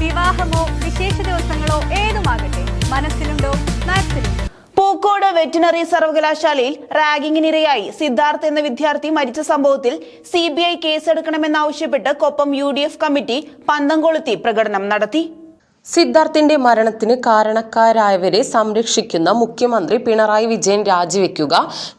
വിവാഹമോ വിശേഷ ദിവസങ്ങളോ ഏതുമാകട്ടെ മനസ്സിലുണ്ടോ മാക്സിലുണ്ടോ പൂക്കോട് വെറ്റിനറി സർവകലാശാലയിൽ റാഗിങ്ങിനിരയായി സിദ്ധാർത്ഥ് എന്ന വിദ്യാർത്ഥി മരിച്ച സംഭവത്തിൽ C B I കേസെടുക്കണമെന്നാവശ്യപ്പെട്ട് Koppam U D F committee പന്തംകൊളുത്തി പ്രകടനം നടത്തി. സിദ്ധാർത്ഥിന്റെ മരണത്തിന് കാരണക്കാരായവരെ സംരക്ഷിക്കുന്ന മുഖ്യമന്ത്രി പിണറായി വിജയൻ രാജിവെക്കുക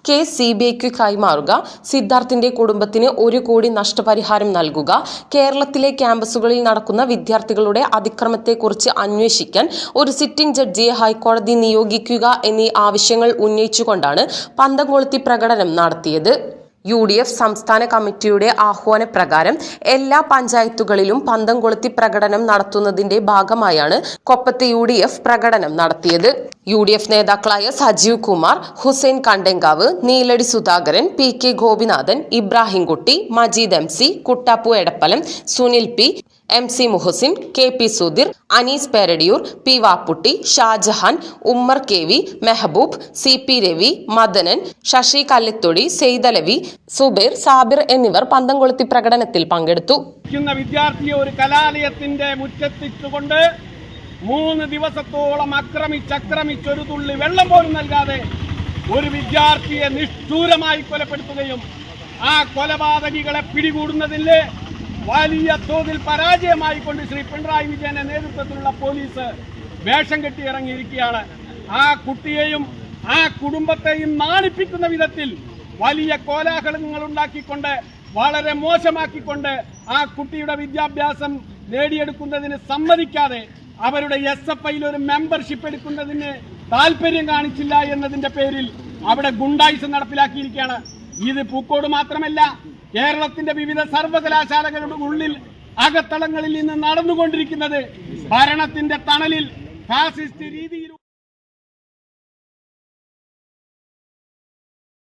കേസ് സി ബി ഐക്ക് കൈമാറുക സിദ്ധാർത്ഥിന്റെ കുടുംബത്തിന് ഒരു കോടി നഷ്ടപരിഹാരം നൽകുക കേരളത്തിലെ ക്യാമ്പസുകളിൽ നടക്കുന്ന വിദ്യാർത്ഥികളുടെ അതിക്രമത്തെക്കുറിച്ച് അന്വേഷിക്കാൻ ഒരു സിറ്റിംഗ് ജഡ്ജിയെ ഹൈക്കോടതി നിയോഗിക്കുക എന്നീ ആവശ്യങ്ങൾ ഉന്നയിച്ചുകൊണ്ടാണ് പന്തംകൊളുത്തി പ്രകടനം നടത്തിയത്. യു ഡി എഫ് സംസ്ഥാന കമ്മിറ്റിയുടെ ആഹ്വാനപ്രകാരം എല്ലാ പഞ്ചായത്തുകളിലും പന്തം കൊളുത്തി പ്രകടനം നടത്തുന്നതിന്റെ ഭാഗമായാണ് കൊപ്പത്ത് യു ഡി എഫ് പ്രകടനം നടത്തിയത്. യു ഡി എഫ് നേതാക്കളായ Sajeev Kumar Hussain Kandenkavu Neeladi Sudhakaran P K Gopinathan Ibrahimkutty Majeed M C Kuttappu Edappalam Sunil P M C Muhsin K P Sudheer Anees Peradiyoor P Vapputty Shajahan Ummer K V Mehboob C P Ravi Madanan Sasi Kallithodi Saithalavi Subair Sabir എന്നിവർ പന്തംകൊളുത്തി പ്രകടനത്തിൽ പങ്കെടുത്തു. വിദ്യാർത്ഥിയെ ഒരു കലാലയത്തിന്റെ മുറ്റത്തിട്ടുകൊണ്ട് മൂന്ന് ദിവസത്തോളം ആക്രമിച്ചക്രമിച്ച് ഒരു തുള്ളി വെള്ളം പോലും നൽകാതെ ഒരു വിദ്യാർത്ഥിയെ നിഷ്ഠൂരമായി കൊലപ്പെടുത്തുകയും ആ കൊലപാതകികളെ പിടികൂടുന്നതിൽ വലിയ തോതിൽ പരാജയമായി കൊണ്ട് ശ്രീ പിണറായി വിജയന്റെ നേതൃത്വത്തിലുള്ള പോലീസ് വേഷം കെട്ടി ഇറങ്ങിയിരിക്കുകയാണ്. ആ കുട്ടിയെയും ആ കുടുംബത്തെയും നാണിപ്പിക്കുന്ന വിധത്തിൽ വലിയ കോലാഹലങ്ങൾ ഉണ്ടാക്കിക്കൊണ്ട് വളരെ മോശമാക്കിക്കൊണ്ട് ആ കുട്ടിയുടെ വിദ്യാഭ്യാസം നേടിയെടുക്കുന്നതിന് സമ്മതിക്കാതെ അവരുടെ എസ് എഫ് ഐയിൽ ഒരു മെമ്പർഷിപ്പ് എടുക്കുന്നതിന് താല്പര്യം കാണിച്ചില്ല എന്നതിന്റെ പേരിൽ അവിടെ ഗുണ്ടായിസം നടപ്പിലാക്കിയിരിക്കുകയാണ്. ഇത് പൂക്കോട് മാത്രമല്ല കേരളത്തിന്റെ വിവിധ സർവകലാശാലകളുടെ ഉള്ളിൽ അകത്തളങ്ങളിൽ നിന്ന് നടന്നുകൊണ്ടിരിക്കുന്നത് ഭരണത്തിന്റെ തണലിൽ ഫാസിസ്റ്റ് രീതിയിൽ